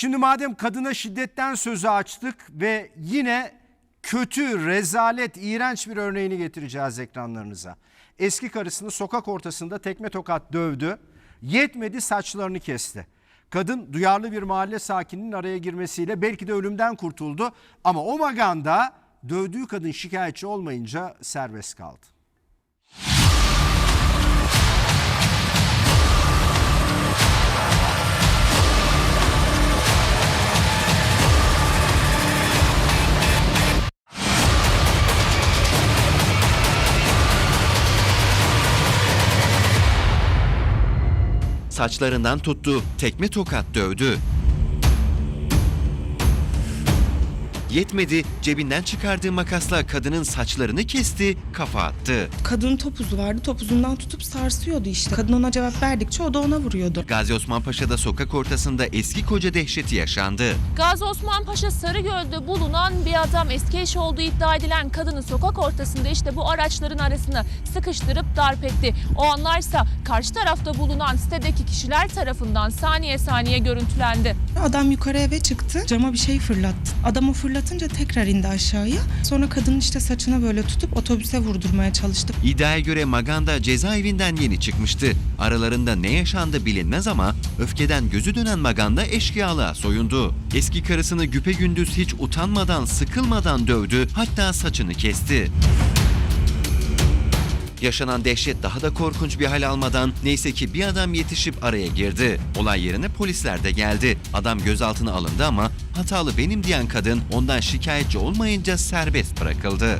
Şimdi madem kadına şiddetten sözü açtık ve yine kötü, rezalet, iğrenç bir örneğini getireceğiz ekranlarınıza. Eski karısını sokak ortasında tekme tokat dövdü. Yetmedi saçlarını kesti. Kadın duyarlı bir mahalle sakininin araya girmesiyle belki de ölümden kurtuldu. Ama o maganda dövdüğü kadın şikayetçi olmayınca serbest kaldı. Saçlarından tuttu, tekme tokat dövdü. Yetmedi, cebinden çıkardığı makasla kadının saçlarını kesti, kafa attı. Kadının topuzu vardı. Topuzundan tutup sarsıyordu işte. Kadın ona cevap verdikçe o da ona vuruyordu. Gazi Osman Paşa'da sokak ortasında eski koca dehşeti yaşandı. Gazi Osman Paşa Sarıgöl'de bulunan bir adam eski eşi olduğu iddia edilen kadını sokak ortasında işte bu araçların arasına sıkıştırıp darp etti. O anlarsa karşı tarafta bulunan sitedeki kişiler tarafından saniye saniye görüntülendi. Adam yukarı eve çıktı. Cama bir şey fırlattı. Adam o fırlatınca tekrar indi aşağıya. Sonra kadının işte saçına böyle tutup otobüse vurdurmaya çalıştı. İddiaya göre Maganda cezaevinden yeni çıkmıştı. Aralarında ne yaşandı bilinmez ama öfkeden gözü dönen Maganda eşkıyalığa soyundu. Eski karısını güpegündüz hiç utanmadan, sıkılmadan dövdü, hatta saçını kesti. Yaşanan dehşet daha da korkunç bir hal almadan neyse ki bir adam yetişip araya girdi. Olay yerine polisler de geldi. Adam gözaltına alındı ama hatalı benim diyen kadın ondan şikayetçi olmayınca serbest bırakıldı.